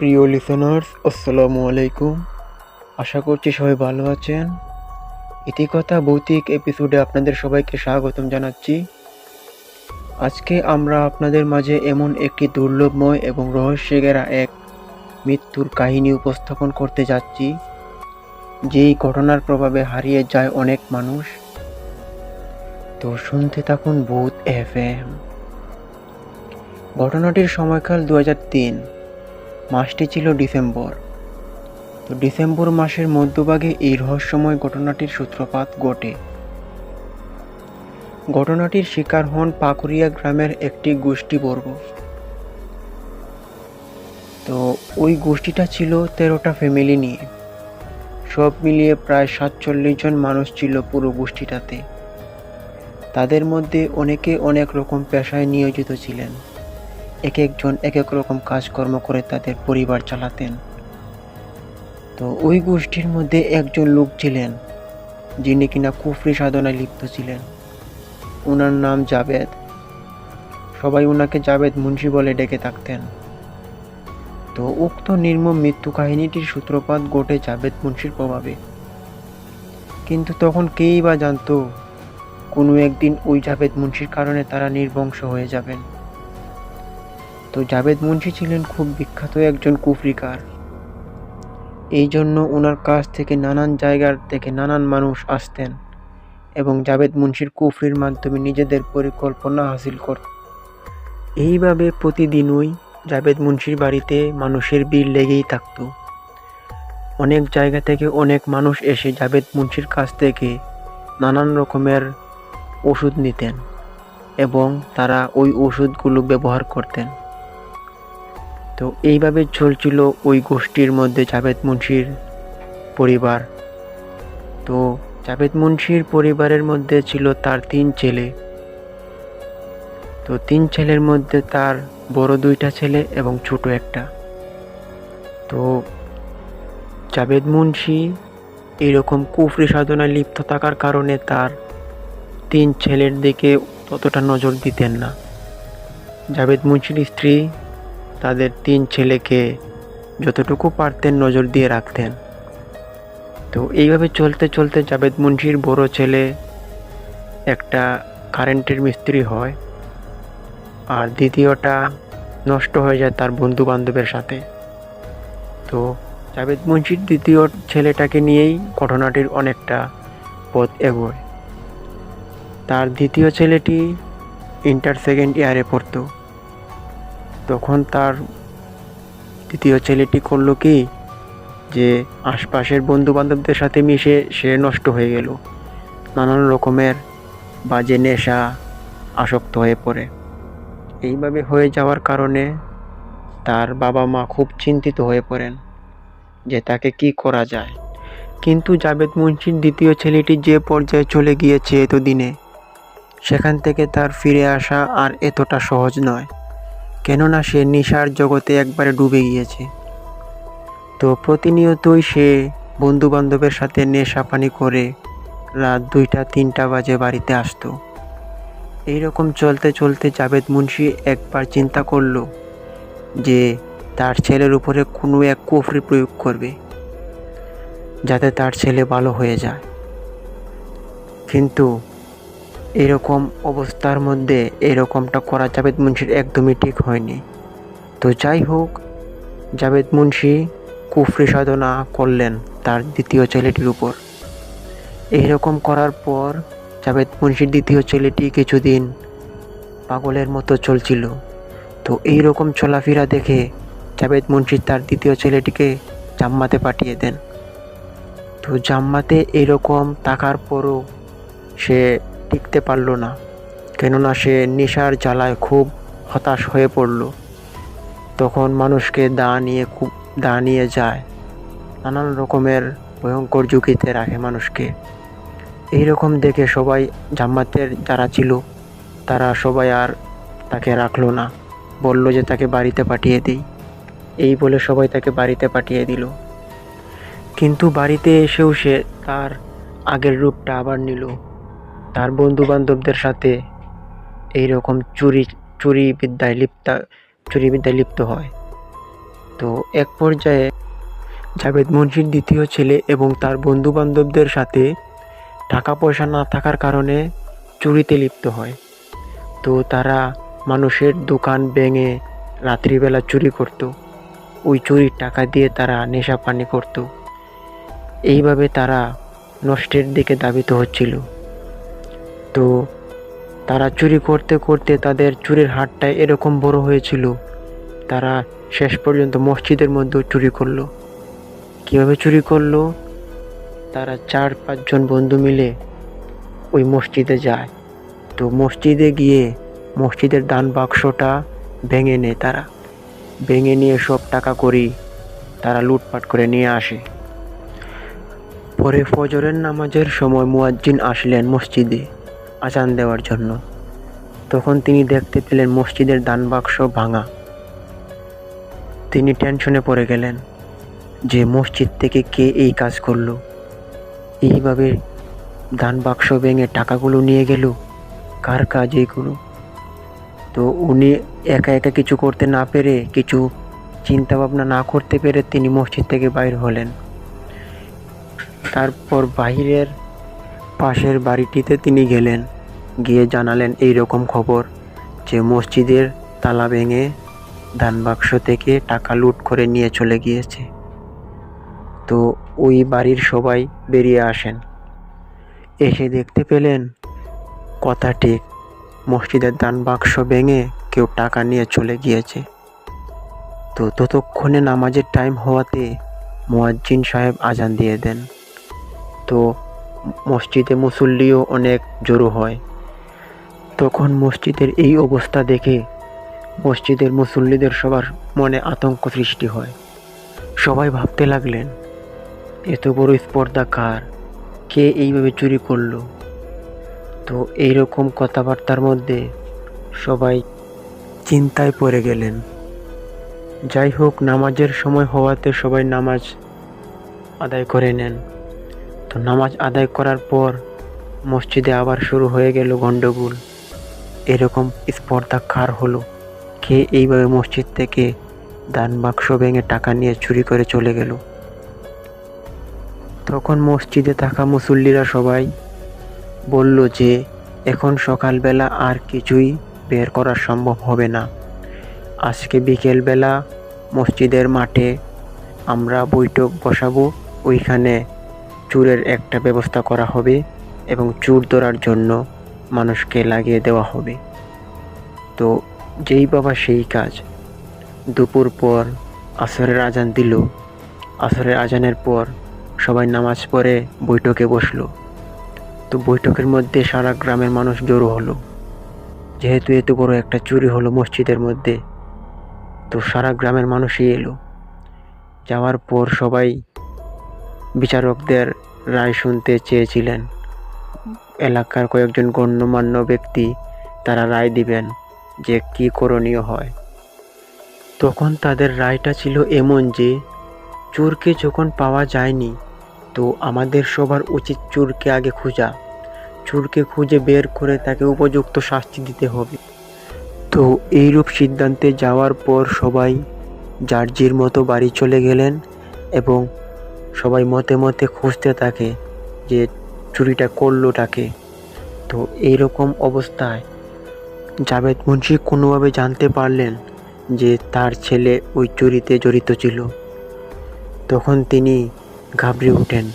প্রিয় লিসেনার্স আসসালামু আলাইকুম। আশা করছি সবাই ভালো আছেন। ইতিকথা ভৌতিক এপিসোডে আপনাদের সবাইকে স্বাগতম জানাচ্ছি। আজকে আমরা আপনাদের মাঝে এমন একটি দুর্লভময় এবং রহস্যে ঘেরা এক মৃত্যুর কাহিনী উপস্থাপন করতে যাচ্ছি, যেই ঘটনার প্রভাবে হারিয়ে যায় অনেক মানুষ। তো শুনতে থাকুন ভূত এফ এম ঘটনাটির সময়কাল দু তিন। মাসটি ছিল ডিসেম্বর। তো ডিসেম্বর মাসের মধ্যভাগে এই রহস্যময় ঘটনাটির সূত্রপাত ঘটে। ঘটনাটির শিকার হন পাকুরিয়া গ্রামের একটি গোষ্ঠী গোষ্ঠীবর্গ। তো ওই গোষ্ঠীটা ছিল তেরোটা ফ্যামিলি নিয়ে। সব মিলিয়ে প্রায় সাতচল্লিশ জন মানুষ ছিল পুরো গোষ্ঠীটাতে। তাদের মধ্যে অনেকে অনেক রকম পেশায় নিয়োজিত ছিলেন। এক একজন এক এক রকম কাজকর্ম করে তাদের পরিবার চালাতেন। তো ওই গোষ্ঠীর মধ্যে একজন লোক ছিলেন, যিনি কিনা কুফরি সাধনায় লিপ্ত ছিলেন। ওনার নাম জাবেদ। সবাই ওনাকে জাবেদ মুন্সি বলে ডেকে থাকতেন। তো উক্ত নির্মম মৃত্যু কাহিনীটির সূত্রপাত ঘটে জাবেদ মুন্সির প্রভাবে। কিন্তু তখন কেই বা জানতো কোনো একদিন ওই জাবেদ মুন্সির কারণে তারা নির্বংশ হয়ে যাবেন। তো জাবেদ মুন্সি ছিলেন খুব বিখ্যাত একজন কুফরিকার। এই জন্য ওনার কাছ থেকে নানান জায়গার থেকে নানান মানুষ আসতেন এবং জাবেদ মুন্সির কুফরির মাধ্যমে নিজেদের পরিকল্পনা হাসিল করত এইভাবে প্রতিদিনই জাবেদ মুন্সির বাড়িতে মানুষের ভিড় লেগেই থাকত। অনেক জায়গা থেকে অনেক মানুষ এসে জাবেদ মুন্সির কাছ থেকে নানান রকমের ওষুধ নিতেন এবং তারা ওই ওষুধগুলো ব্যবহার করতেন। তো এইভাবে চলছিল ওই গোষ্ঠীর মধ্যে জাভেদ মুন্সির পরিবার। তো জাভেদ মুন্সির পরিবারের মধ্যে ছিল তার তিন ছেলে। তো তিন ছেলের মধ্যে তার বড় দুইটা ছেলে এবং ছোট একটা। তো জাভেদ মুন্সি এরকম কুফরি সাধনায় লিপ্ত থাকার কারণে তার তিন ছেলের দিকে ততটা নজর দিতেন না। জাভেদ মুন্সির স্ত্রী তাদের তিন ছেলেকে যতটুকু পারতেন নজর দিয়ে রাখতেন। তো এইভাবে চলতে চলতে জাবেদ মুন্সির বড় ছেলে একটা কারেন্টের মিস্ত্রি হয় আর দ্বিতীয়টা নষ্ট হয়ে যায় তার বন্ধু বান্ধবের সাথে। তো জাবেদ মুন্সির দ্বিতীয় ছেলেটাকে নিয়েই ঘটনাটির অনেকটা পথ এগোয়। তার দ্বিতীয় ছেলেটি ইন্টার সেকেন্ড ইয়ারে পড়তো। তখন তার দ্বিতীয় ছেলেটি করল কি? যে আশপাশের বন্ধু বান্ধবদের সাথে মিশে সে নষ্ট হয়ে গেল। নানান রকমের বাজে নেশা আসক্ত হয়ে পড়ে। এইভাবে হয়ে যাওয়ার কারণে তার বাবা মা খুব চিন্তিত হয়ে পড়েন যে তাকে কি করা যায়। কিন্তু জাবেদ মুন্সির দ্বিতীয় ছেলেটি যে পর্যায়ে চলে গিয়েছে এতদিনে, সেখান থেকে তার ফিরে আসা আর এতটা সহজ নয়। কেননা সে নেশার জগতে একবারে ডুবে গিয়েছে। তো প্রতিনিয়তই সে বন্ধু বান্ধবের সাথে নেশা পানি করে রাত দুইটা, তিনটা বাজে বাড়িতে আসতো। এইরকম চলতে চলতে জাবেদ মুন্সি একবার চিন্তা করল যে তার ছেলের উপরে কোনো এক কুফরি প্রয়োগ করবে, যাতে তার ছেলে ভালো হয়ে যায়। কিন্তু এরকম অবস্থার মধ্যে এরকমটা করা জাবেদ মুন্সির একদমই ঠিক হয়নি। তো যাই হোক জাবেদ মুন্সি কুফরি সাধনা করলেন তার দ্বিতীয় ছেলেটির উপর। এইরকম করার পর জাবেদ মুন্সির দ্বিতীয় ছেলেটি কিছুদিন পাগলের মতো চলছিল। তো এই রকম চলাফেরা দেখে জাবেদ মুন্সি তার দ্বিতীয় ছেলেটিকে জাম্মাতে পাঠিয়ে দেন। তো জাম্মাতে এরকম থাকার পরও সে টিকতে পারল না, কেননা সে নেশার জ্বালায় খুব হতাশ হয়ে পড়ল। তখন মানুষকে দা নিয়ে খুব, দা নিয়ে যায়। নানান রকমের ভয়ঙ্কর ঝুঁকিতে রাখে মানুষকে। এই রকম দেখে সবাই জাম্মাতের যারা ছিল, তারা সবাই আর তাকে রাখল না। বলল যে তাকে বাড়িতে পাঠিয়ে দিই। এই বলে সবাই তাকে বাড়িতে পাঠিয়ে দিল। কিন্তু বাড়িতে এসেও সে তার আগের রূপটা আবার নিল। তার বন্ধু বান্ধবদের সাথে এইরকম চুরি চুরি বিদ্যায় লিপ্ত, চুরি বিদ্যায় লিপ্ত হয়। তো এক পর্যায়ে জাভেদ মুন্সির দ্বিতীয় ছেলে এবং তার বন্ধু বান্ধবদের সাথে টাকা পয়সা না থাকার কারণে চুরিতে লিপ্ত হয়। তো তারা মানুষের দোকান ভেঙে রাত্রিবেলা চুরি করত। ওই চুরির টাকা দিয়ে তারা নেশা পানি করত। এইভাবে তারা নষ্টের দিকে দাবিত হচ্ছিল। তো তারা চুরি করতে করতে তাদের চুরির হাটটা এরকম বড় হয়েছিল। তারা শেষ পর্যন্ত মসজিদের মধ্যেও চুরি করল। কীভাবে চুরি করল? তারা চার পাঁচজন বন্ধু মিলে ওই মসজিদে যায়। তো মসজিদে গিয়ে মসজিদের দান বাক্সটা ভেঙে নেয় তারা। ভেঙে নিয়ে সব টাকা করি তারা লুটপাট করে নিয়ে আসে। পরে ফজরের নামাজের সময় মুয়াজ্জিন আসলেন মসজিদে। আজান দেওয়ার জন্য। তখন তিনি দেখতে পেলেন মসজিদের দান বাক্স ভাঙা। তিনি টেনশনে পড়ে গেলেন যে মসজিদ থেকে কে এই কাজ করল? এইভাবে দান বাক্স ভেঙে টাকাগুলো নিয়ে গেল? কার কাজ এইগুলো তো উনি একা একা কিছু করতে না পেরে, কিছু চিন্তা ভাবনা না করতে পেরে তিনি মসজিদ থেকে বাইর হলেন। তারপর বাহিরের পাশের বাড়িটিতে তিনি গেলেন। গিয়ে জানালেন এই রকম খবর যে মসজিদের তালা ভেঙে ধান বাক্স থেকে টাকা লুট করে নিয়ে চলে গিয়েছে। তো ওই বাড়ির সবাই বেরিয়ে আসেন। এসে দেখতে পেলেন কথা ঠিক, মসজিদের দান বাক্স ভেঙে কেউ টাকা নিয়ে চলে গিয়েছে। তো ততক্ষণে নামাজের টাইম হওয়াতে মোয়াজ্জিন সাহেব আজান দিয়ে দেন। তো মসজিদে মুসল্লিও অনেক জড়ো হয়। তখন মসজিদের এই অবস্থা দেখে মসজিদের মুসল্লিদের সবার মনে আতঙ্ক সৃষ্টি হয়। সবাই ভাবতে লাগলেন, এত বড় স্পর্ধা কার কে এইভাবে চুরি করল? তো এইরকম কথাবার্তার মধ্যে সবাই চিন্তায় পড়ে গেলেন। যাই হোক, নামাজের সময় হওয়াতে সবাই নামাজ আদায় করে নেন। তো নামাজ আদায় করার পর মসজিদে আবার শুরু হয়ে গেল গণ্ডগোল। এরকম স্পর্ধা কার হলো। কে এইভাবে মসজিদ থেকে দান বাক্স ভেঙে টাকা নিয়ে চুরি করে চলে গেল? তখন মসজিদে থাকা মুসল্লিরা সবাই বলল যে, এখন সকালবেলা আর কিছুই বের করা সম্ভব হবে না। আজকে বিকেলবেলা মসজিদের মাঠে আমরা বৈঠক বসাবো, ওইখানে চুরের একটা ব্যবস্থা করা হবে এবং চুর ধরার জন্য মানুষকে লাগিয়ে দেওয়া হবে। তো যেই বাবা সেই কাজ। দুপুর পর আসরের আজান দিল। আসরের আজানের পর সবাই নামাজ পড়ে বৈঠকে বসল। তো বৈঠকের মধ্যে সারা গ্রামের মানুষ জড়ো হলো। যেহেতু এত বড় একটা চুরি হলো মসজিদের মধ্যে, তো সারা গ্রামের মানুষই এলো। যাওয়ার পর সবাই বিচারকদের রায় শুনতে চেয়েছিলেন। এলাকার কয়েকজন গণ্যমান্য ব্যক্তি তারা রায় দিবেন যে কি করণীয় হয়। তখন তাদের রায়টা ছিল এমন যে, চোরকে যখন পাওয়া যায়নি, তো আমাদের সবার উচিত চোরকে আগে খোঁজা। চোরকে খুঁজে বের করে তাকে উপযুক্ত শাস্তি দিতে হবে। তো এইরূপ সিদ্ধান্তে যাওয়ার পর সবাই জার্জির মতো বাড়ি চলে গেলেন এবং সবাই মতে মতে খুঁজতে থাকে যে চুরিটা করল তাকে। তো এইরকম অবস্থায় জাভেদ মুন্সি কোনোভাবে জানতে পারলেন যে তার ছেলে ওই চুরিতে জড়িত ছিল। তখন তিনি ঘাবড়ে ওঠেন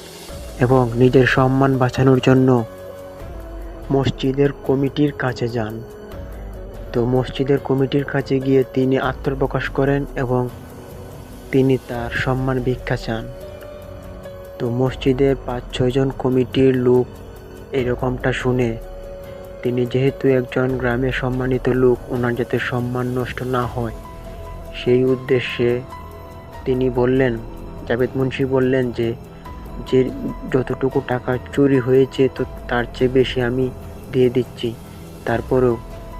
এবং নিজের সম্মান বাঁচানোর জন্য মসজিদের কমিটির কাছে যান। তো মসজিদের কমিটির কাছে গিয়ে তিনি আত্মপ্রকাশ করেন এবং তিনি তার সম্মান ভিক্ষা চান। তো মসজিদের পাঁচ ছয়জন কমিটির লোক এরকমটা শুনে তিনি যেহেতু একজন গ্রামে সম্মানিত লোক, ওনার যাতে সম্মান নষ্ট না হয়, সেই উদ্দেশ্যে তিনি বললেন জাভেদ মুন্সি বললেন যে যে যতটুকু টাকা চুরি হয়েছে তো তার চেয়ে বেশি আমি দিয়ে দিচ্ছি। তারপরেও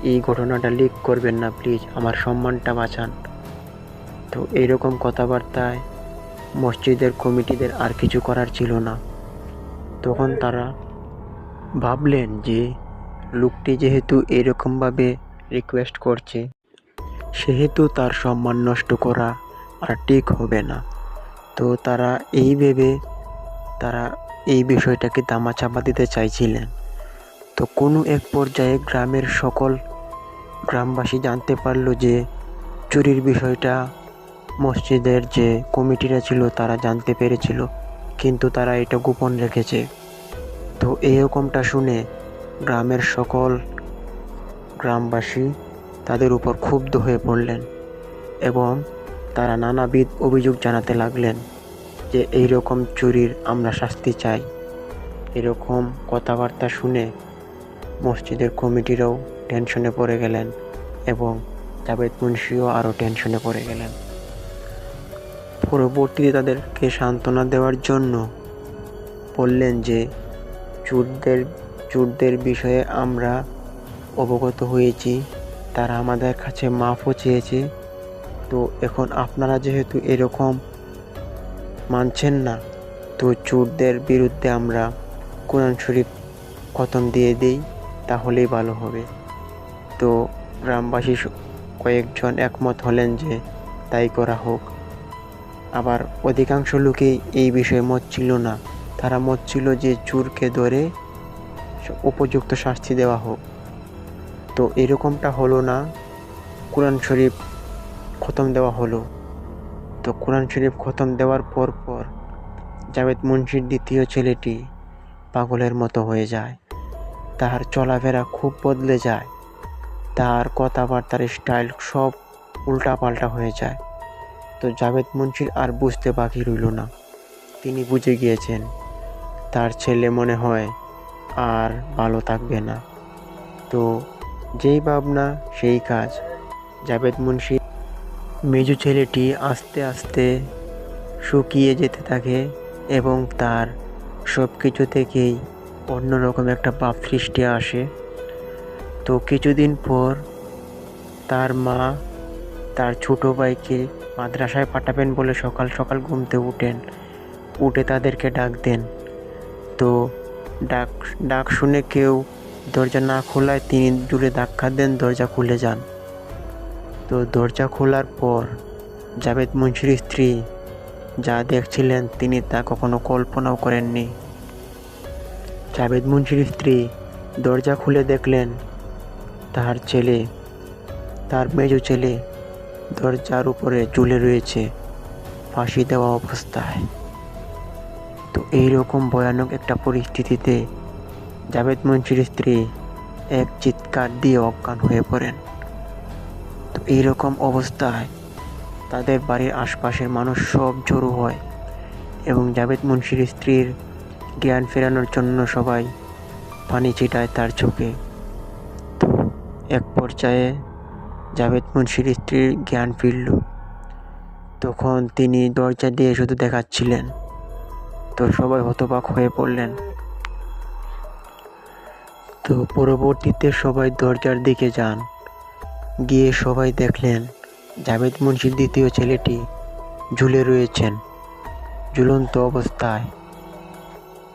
এই ঘটনাটা লিক করবেন না প্লিজ আমার সম্মানটা বাঁচান। তো এইরকম কথাবার্তায় মসজিদের কমিটিদের আর কিছু করার ছিল না। তখন তারা ভাবলেন যে লোকটি যেহেতু এরকমভাবে রিকোয়েস্ট করছে, সেহেতু তার সম্মান নষ্ট করা আর ঠিক হবে না। তো তারা এই ভেবে, তারা এই বিষয়টাকে দামাচাপা দিতে চাইছিলেন। তো কোনো এক পর্যায়ে গ্রামের সকল গ্রামবাসী জানতে পারল যে চুরির বিষয়টা মসজিদের যে কমিটিরা ছিল, তারা জানতে পেরেছিল, কিন্তু তারা এটা গোপন রেখেছে। তো এরকমটা শুনে গ্রামের সকল গ্রামবাসী তাদের উপর ক্ষুব্ধ হয়ে পড়লেন এবং তারা নানাবিধ অভিযোগ জানাতে লাগলেন যে এই রকম চুরির আমরা শাস্তি চাই। এরকম কথাবার্তা শুনে মসজিদের কমিটিরাও টেনশনে পড়ে গেলেন এবং জাভেদ মুন্সিও আরও টেনশনে পড়ে গেলেন। পরবর্তীতে তাদেরকে সান্ত্বনা দেওয়ার জন্য বললেন যে চুরদের চুরদের বিষয়ে আমরা অবগত হয়েছি। তারা আমাদের কাছে মাফও চেয়েছে। তো এখন আপনারা যেহেতু এরকম মানছেন না, তো চোরদের বিরুদ্ধে আমরা কোরআন শরীফ খতম দিয়ে দিই, তাহলেই ভালো হবে। তো গ্রামবাসী কয়েকজন একমত হলেন যে, তাই করা হোক। আবার অধিকাংশ লোকেই এই বিষয়ে মত ছিল না। তারা মত ছিল যে চুরকে ধরে উপযুক্ত শাস্তি দেওয়া হোক। তো এরকমটা হলো না। কোরআন শরীফ খতম দেওয়া হলো। তো কোরআন শরীফ খতম দেওয়ার পর পর জাভেদ মুন্সির দ্বিতীয় ছেলেটি পাগলের মতো হয়ে যায়। তার চলাফেরা খুব বদলে যায়। তার কথাবার্তার স্টাইল সব উল্টাপাল্টা হয়ে যায়। তো জাভেদ মুন্সির আর বুঝতে বাকি রইল না। তিনি বুঝে গিয়েছেন, তার ছেলে মনে হয় আর ভালো থাকবে না। তো যেই ভাবনা সেই কাজ। জাভেদ মুন্সি মেজু ছেলেটি আস্তে আস্তে শুকিয়ে যেতে থাকে এবং তার সব কিছু থেকেই অন্যরকম একটা পাপ সৃষ্টি আসে। তো কিছুদিন পর তার মা তার ছোটো ভাইকে মাদ্রাসায় পাঠাবেন বলে সকাল সকাল ঘুমতে উঠেন। উঠে তাদেরকে ডাক দেন। তো ডাক ডাক শুনে কেউ দরজা না খোলায় তিনি দূরে ধাক্কা দেন, দরজা খুলে যান। তো দরজা খোলার পর জাভেদ মুন্সির স্ত্রী যা দেখছিলেন তিনি তা কখনো কল্পনাও করেননি। জাভেদ মুন্সির স্ত্রী দরজা খুলে দেখলেন, তার ছেলে, তার মেজো ছেলে দরজার উপরে ঝুলে রয়েছে ফাঁসি দেওয়া অবস্থায়। তো এইরকম ভয়ানক একটা পরিস্থিতিতে জাভেদ মুন্সির স্ত্রী এক চিৎকার দিয়ে অজ্ঞান হয়ে পড়েন। তো এইরকম অবস্থায় তাদের বাড়ির আশপাশের মানুষ সব জড়ো হয় এবং জাভেদ মুন্সির স্ত্রীর জ্ঞান ফেরানোর জন্য সবাই পানি ছিটায় তার চোখে। তো এক পর্যায়ে জাভেদ মুন্সির স্ত্রীর জ্ঞান ফিরল। তখন তিনি দরজা দিয়ে শুধু দেখাচ্ছিলেন। তো সবাই হতবাক হয়ে পড়লেন। তো পরবর্তীতে সবাই দরজার দিকে যান। গিয়ে সবাই দেখলেন জাভেদ মুন্সির দ্বিতীয় ছেলেটি ঝুলে রয়েছেন, ঝুলন্ত অবস্থায়।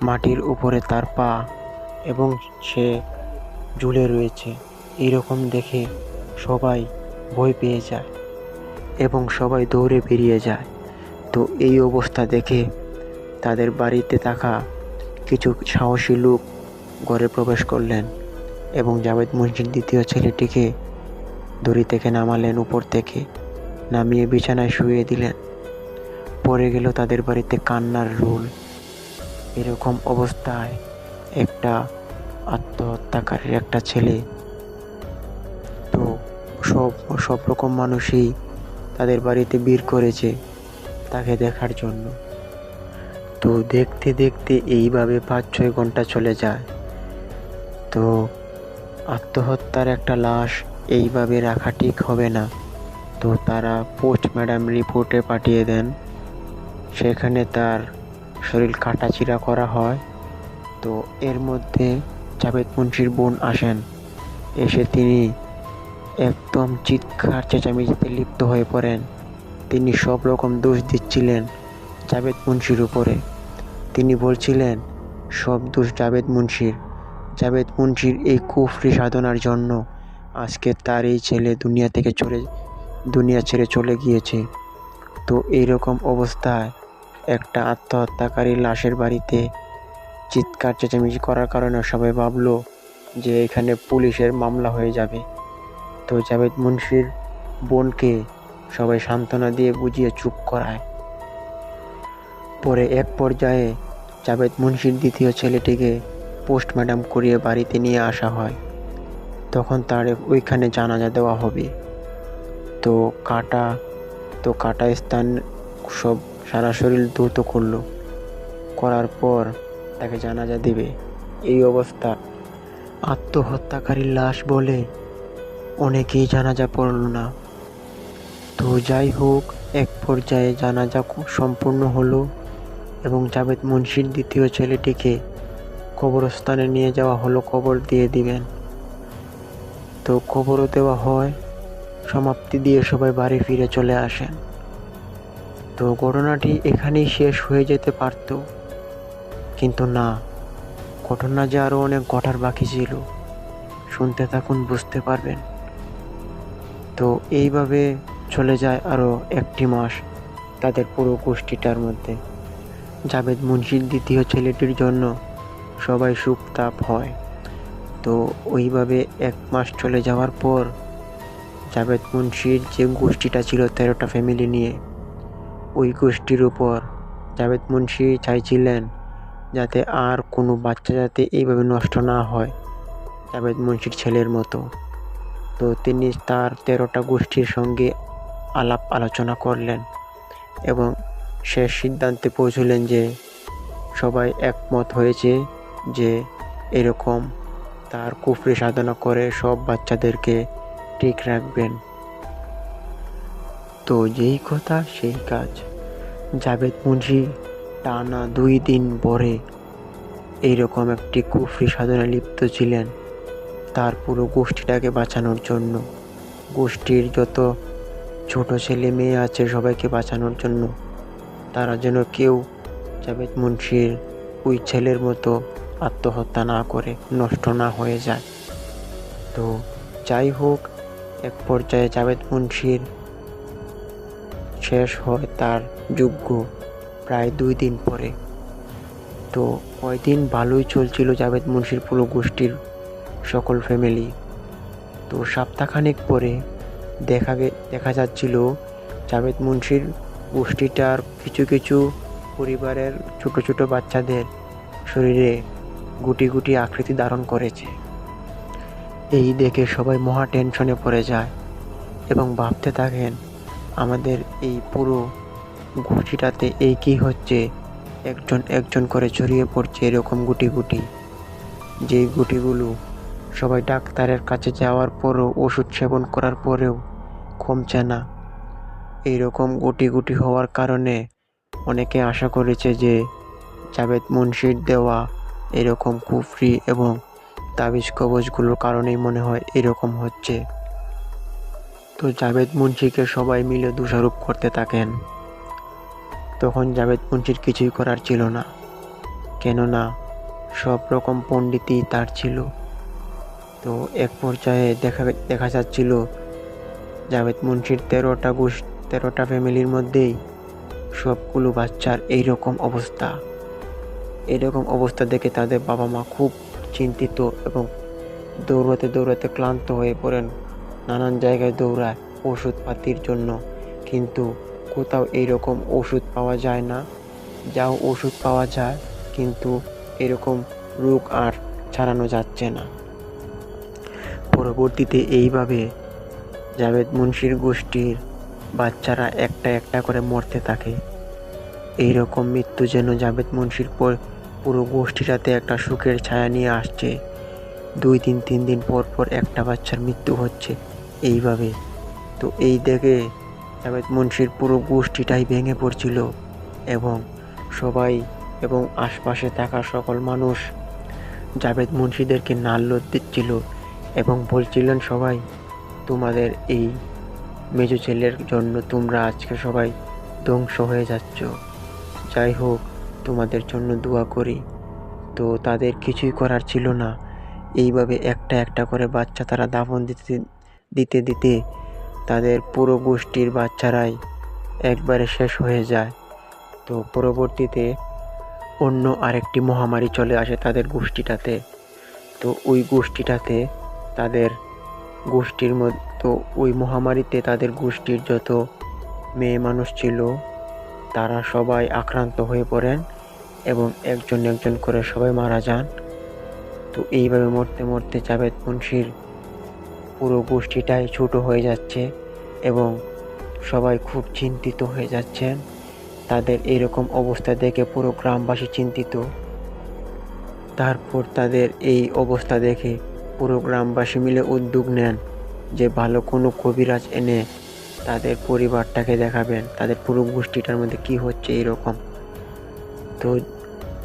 মাটির উপরে তার পা এবং সে ঝুলে রয়েছে। এরকম দেখে সবাই ভয় পেয়ে যায় এবং সবাই দৌড়ে বেরিয়ে যায়। তো এই অবস্থা দেখে তাদের বাড়িতে থাকা কিছু সাহসী লোক ঘরে প্রবেশ করলেন এবং জাভেদ মুন্সির দ্বিতীয় ছেলেটিকে দড়ি থেকে নামালেন, উপর থেকে নামিয়ে বিছানায় শুয়ে দিলেন। পরে গেল তাদের বাড়িতে কান্নার রোল। এরকম অবস্থায় একটা আত্মহত্যাকারীর একটা ছেলে। তো সব সব রকম মানুষই তাদের বাড়িতে বীর করেছে তাকে দেখার জন্য। তো দেখতে দেখতে এইভাবে পাঁচ ছয় ঘণ্টা চলে যায়। তো আত্মহত্যার একটা লাশ এইভাবে রাখা ঠিক হবে না। তো তারা পোস্ট ম্যাডাম রিপোর্টে পাঠিয়ে দেন। সেখানে তার শরীর কাটাচিরা করা হয়। তো এর মধ্যে জাভেদ মুন্সির বোন আসেন। এসে তিনি একদম চিৎকার চেঁচামেচিতে লিপ্ত হয়ে পড়েন। তিনি সব রকম দোষ দিচ্ছিলেন জাবেদ মুন্সির উপরে। তিনি বলছিলেন, সব দোষ জাভেদ মুন্সির। জাবেদ মুন্সির এই কুফরি সাধনার জন্য আজকে তার এই ছেলে দুনিয়া থেকে চলে, দুনিয়া ছেড়ে চলে গিয়েছে। তো এইরকম অবস্থায় একটা আত্মহত্যাকারী লাশের বাড়িতে চিৎকার চেঁচামেচি করার কারণে সবাই ভাবলো যে এখানে পুলিশের মামলা হয়ে যাবে। তো জাভেদ মুন্সির বোনকে সবাই সান্ত্বনা দিয়ে বুঝিয়ে চুপ করায়। পরে এক পর্যায়ে জাভেদ মুন্সির দ্বিতীয় ছেলেটিকে পোস্টম্যাডাম করিয়ে বাড়িতে নিয়ে আসা হয়। তখন তার ওইখানে জানাজা দেওয়া হবে। তো কাটা তো কাটা স্থান সব সারা শরীর দ্রুত করল। করার পর তাকে জানাজা দেবে। এই অবস্থা। আত্মহত্যাকারীর লাশ বলে অনেকেই জানাজা পড়ল না। তো যাই হোক, এক পর্যায়ে জানাজা সম্পূর্ণ হলো এবং জাভেদ মুন্সির দ্বিতীয় ছেলেটিকে কবরস্থানে নিয়ে যাওয়া হলো, কবর দিয়ে দিবেন। তো কবরও দেওয়া হয়, সমাপ্তি দিয়ে সবাই বাড়ি ফিরে চলে আসেন। তো ঘটনাটি এখানেই শেষ হয়ে যেতে পারত। কিন্তু না, ঘটনা যে আরও অনেক ঘটার বাকি ছিল, শুনতে থাকুন, বুঝতে পারবেন। তো এইভাবে চলে যায় আরও একটি মাস তাদের পুরো গোষ্ঠীটার মধ্যে। জাভেদ মুন্সির দ্বিতীয় ছেলেটির জন্য সবাই সুখ তাপ হয়। তো ওইভাবে এক মাস চলে যাওয়ার পর জাভেদ মুন্সির যে গোষ্ঠীটা ছিল তেরোটা ফ্যামিলি নিয়ে, ওই গোষ্ঠীর উপর জাভেদ মুন্সি চাইছিলেন যাতে আর কোনো বাচ্চা যাতে এইভাবে নষ্ট না হয় জাভেদ মুন্সির ছেলের মতো। তো তিনি তার তেরোটা গোষ্ঠীর সঙ্গে আলাপ আলোচনা করলেন এবং শেষ সিদ্ধান্তে পৌঁছলেন যে সবাই একমত হয়েছে যে এরকম তার কুফরি সাধনা করে সব বাচ্চাদেরকে ঠিক রাখবেন। তো যেই কথা সেই কাজ। জাভেদ মুন্সি টানা দুই দিন পরে এইরকম একটি কুফরি সাধনা লিপ্ত ছিলেন। তার পুরো গোষ্ঠীটাকে বাঁচানোর জন্য। গোষ্ঠীর যত ছোট ছেলে মেয়ে আছে সবাইকে বাঁচানোর জন্য। তারা যেন কেউ জাবেদ মুন্সির ওই ছেলের মতো আত্মহত্যা না করে, নষ্ট না হয়ে যায়। তো যাই হোক, এক পর্যায়ে জাবেদ মুন্সির শেষ হয় তার যোগ্য প্রায় দুই দিন পরে। তো কয়দিন ভালোই চলছিল জাবেদ মুন্সির পুরো গোষ্ঠীর সকল ফ্যামিলি। তো সপ্তাহখানেক পরে দেখা দেখা যাচ্ছিল জাভেদ মুন্সির গোষ্ঠীটার কিছু কিছু পরিবারের ছোট ছোট বাচ্চাদের শরীরে গুটি গুটি আকৃতি ধারণ করেছে। এই দেখে সবাই মহা টেনশনে পড়ে যায় এবং ভাবতে থাকেন, আমাদের এই পুরো গোষ্ঠীটাতে এই কি হচ্ছে? একজন একজন করে ছড়িয়ে পড়ছে এরকম গুটি গুটি। যেই গুটিগুলো সবাই ডাক্তারের কাছে যাওয়ার পরও ওষুধ সেবন করার পরেও কমছে না। এইরকম গুটি গুটি হওয়ার কারণে অনেকে আশা করেছে যে জাবেদ মুন্সির দেওয়া এরকম কুফরি এবং তাবিজ কবজগুলোর কারণেই মনে হয় এরকম হচ্ছে। তো জাভেদ মুন্সিকে সবাই মিলে দোষারোপ করতে থাকেন। তখন জাবেদ মুন্সির কিছুই করার ছিল না। কেননা সব রকম পণ্ডিতই তার ছিল। তো এক পর্যায়ে দেখা দেখা যাচ্ছিল জাভেদ মুন্সির তেরোটা গোষ তেরোটা ফ্যামিলির মধ্যেই সবগুলো বাচ্চার এই রকম অবস্থা। এরকম অবস্থা দেখে তাদের বাবা মা খুব চিন্তিত এবং দৌড়াতে দৌড়াতে ক্লান্ত হয়ে পড়েন নানান জায়গায় দৌড়ায় ওষুধপাতির জন্য। কিন্তু কোথাও এইরকম ওষুধ পাওয়া যায় না, যাও ওষুধ পাওয়া যায়, কিন্তু এরকম রোগ আর ছাড়ানো যাচ্ছে না। পরবর্তীতে এইভাবে জাভেদ মুন্সির গোষ্ঠীর বাচ্চারা একটা একটা করে মরতে থাকে। এই রকম মৃত্যু যেন জাভেদ মুন্সির পর পুরো গোষ্ঠীটাতে একটা সুখের ছায়া নিয়ে আসছে। দুই দিন, তিন দিন পর পর একটা বাচ্চার মৃত্যু হচ্ছে এইভাবে। তো এই দেখে জাভেদ মুন্সির পুরো গোষ্ঠীটাই ভেঙে পড়ছিল এবং সবাই এবং আশপাশে থাকা সকল মানুষ জাভেদ মুন্সিদেরকে নাল্লত দিচ্ছিল। এবং বলছিলেন সবাই, তোমাদের এই মেজো ছেলের জন্য তোমরা আজকে সবাই ধ্বংস হয়ে যাচ্ছ। যাই হোক, তোমাদের জন্য দোয়া করি। তো তাদের কিছুই করার ছিল না। এইভাবে একটা একটা করে বাচ্চা তারা দাফন দিতে দিতে দিতে তাদের পুরো গোষ্ঠীর বাচ্চারাই একবারে শেষ হয়ে যায়। তো পরবর্তীতে অন্য আরেকটি মহামারী চলে আসে তাদের গোষ্ঠীটাতে। তো ওই গোষ্ঠীটাতে তাদের গোষ্ঠীর মতো ওই মহামারীতে তাদের গোষ্ঠীর যত মেয়ে মানুষ ছিল, তারা সবাই আক্রান্ত হয়ে পড়েন এবং একজন একজন করে সবাই মারা যান। তো এইভাবে মরতে মরতে জাভেদ মুন্সির পুরো গোষ্ঠীটাই ছোট হয়ে যাচ্ছে এবং সবাই খুব চিন্তিত হয়ে যাচ্ছেন। তাদের এরকম অবস্থা দেখে পুরো গ্রামবাসী চিন্তিত। তারপর তাদের এই অবস্থা দেখে পুরো গ্রামবাসী মিলে উদ্যোগ নেন যে ভালো কোনো কবিরাজ এনে তাদের পরিবারটাকে দেখাবেন, তাদের পুরো গোষ্ঠীটার মধ্যে কি হচ্ছে এইরকম তো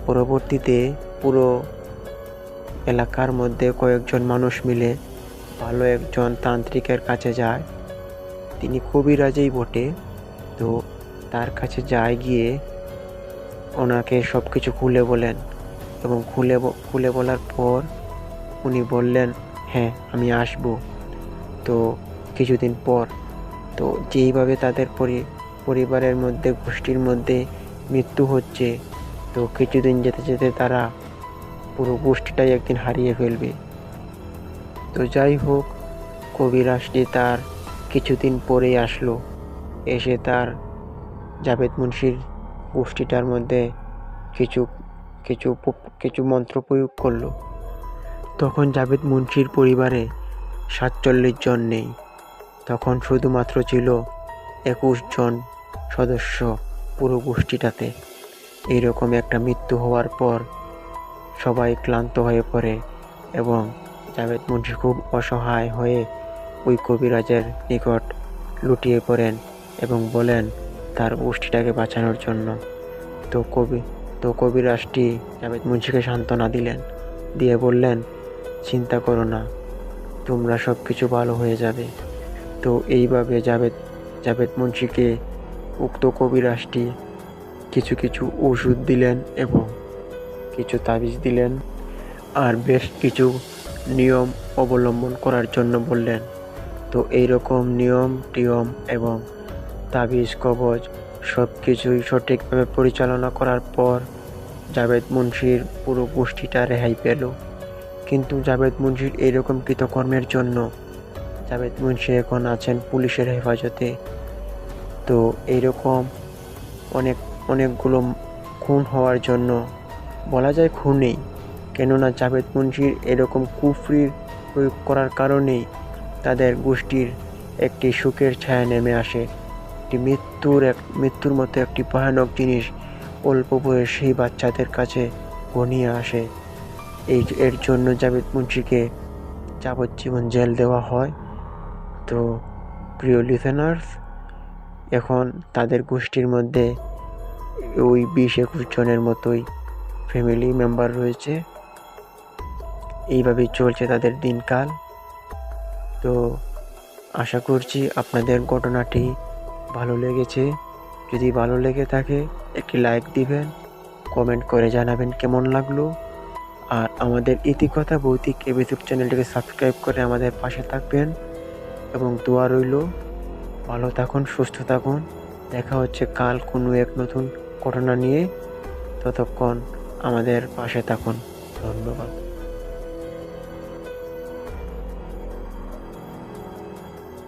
পরবর্তীতে পুরো এলাকার মধ্যে কয়েকজন মানুষ মিলে ভালো একজন তান্ত্রিকের কাছে যায়। তিনি কবিরাজেই বটে। তো তার কাছে যায় গিয়ে ওনাকে সব কিছু খুলে বলেন এবং খুলে খুলে বলার পর উনি বললেন হ্যাঁ আমি আসব। তো কিছুদিন পর, তো যেইভাবে তাদের পরি- পরিবারের মধ্যে, গোষ্ঠীর মধ্যে মৃত্যু হচ্ছে, তো কিছুদিন যেতে যেতে তারা পুরো গোষ্ঠীটাই একদিন হারিয়ে ফেলবে। তো যাই হোক, কবিরাজটি তার কিছুদিন পরেই আসলো। এসে তার জাভেদ মুন্সির গোষ্ঠীটার মধ্যে কিছু কিছু কিছু মন্ত্র প্রয়োগ করল। তখন জাভেদ মুন্সির পরিবারে সাতচল্লিশ জন নেই। তখন শুধুমাত্র ছিল একুশ জন সদস্য পুরো গোষ্ঠীটাতে। এইরকম একটা মৃত্যু হওয়ার পর সবাই ক্লান্ত হয়ে পড়ে এবং জাভেদ মুন্সি খুব অসহায় হয়ে ওই কবিরাজের নিকট লুটিয়ে পড়েন এবং বলেন তার গোষ্ঠীটাকে বাঁচানোর জন্য। তো কবি, তো কবিরাজটি জাভেদ মুন্সিকে সান্ত্বনা দিলেন, দিয়ে বললেন চিন্তা করো না, তোমরা সব কিছু ভালো হয়ে যাবে। তো এইভাবে জাভেদ জাভেদ মুন্সিকে উক্ত কবিরাজটি কিছু কিছু ওষুধ দিলেন এবং কিছু তাবিজ দিলেন আর বেশ কিছু নিয়ম অবলম্বন করার জন্য বললেন। তো এইরকম নিয়ম, টিয়ম এবং তাবিজ, কবজ সব কিছুই সঠিকভাবে পরিচালনা করার পর জাভেদ মুন্সির পুরো গোষ্ঠীটা রেহাই পেল। কিন্তু জাভেদ মুন্সির এইরকম কৃতকর্মের জন্য জাভেদ মুন্সি এখন আছেন পুলিশের হেফাজতে। তো এইরকম অনেক, অনেকগুলো খুন হওয়ার জন্য বলা যায় খুনেই কেননা জাভেদ মুন্সির এরকম কুফরির প্রয়োগ করার কারণেই তাদের গোষ্ঠীর একটি সুখের ছায়া নেমে আসে। একটি মৃত্যুর এক, মৃত্যুর মতো একটি ভয়ানক জিনিস অল্প বয়সী বাচ্চাদের কাছে ঘনিয়ে আসে। এই এর জন্য জাভেদ মুন্সিকে যাবজ্জীবন জেল দেওয়া হয়। তো প্রিয় লিসেনার্স, এখন তাদের গোষ্ঠীর মধ্যে ওই বিশ একুশ জনের মতোই ফ্যামিলি মেম্বার রয়েছে। এইভাবেই চলছে তাদের দিনকাল। তো আশা করছি আপনাদের ঘটনাটি ভালো লেগেছে। যদি ভালো লেগে থাকে, একটি লাইক দিবেন কমেন্ট করে জানাবেন কেমন লাগল। আর আমাদের ইতিকথা ভৌতিক ইউটিউব চ্যানেলটিকে সাবস্ক্রাইব করে আমাদের পাশে থাকবেন। এবং দোয়া রইল, ভালো থাকুন, সুস্থ থাকুন। দেখা হচ্ছে কাল কোনো এক নতুন ঘটনা নিয়ে। ততক্ষণ আমাদের পাশে থাকুন। ধন্যবাদ।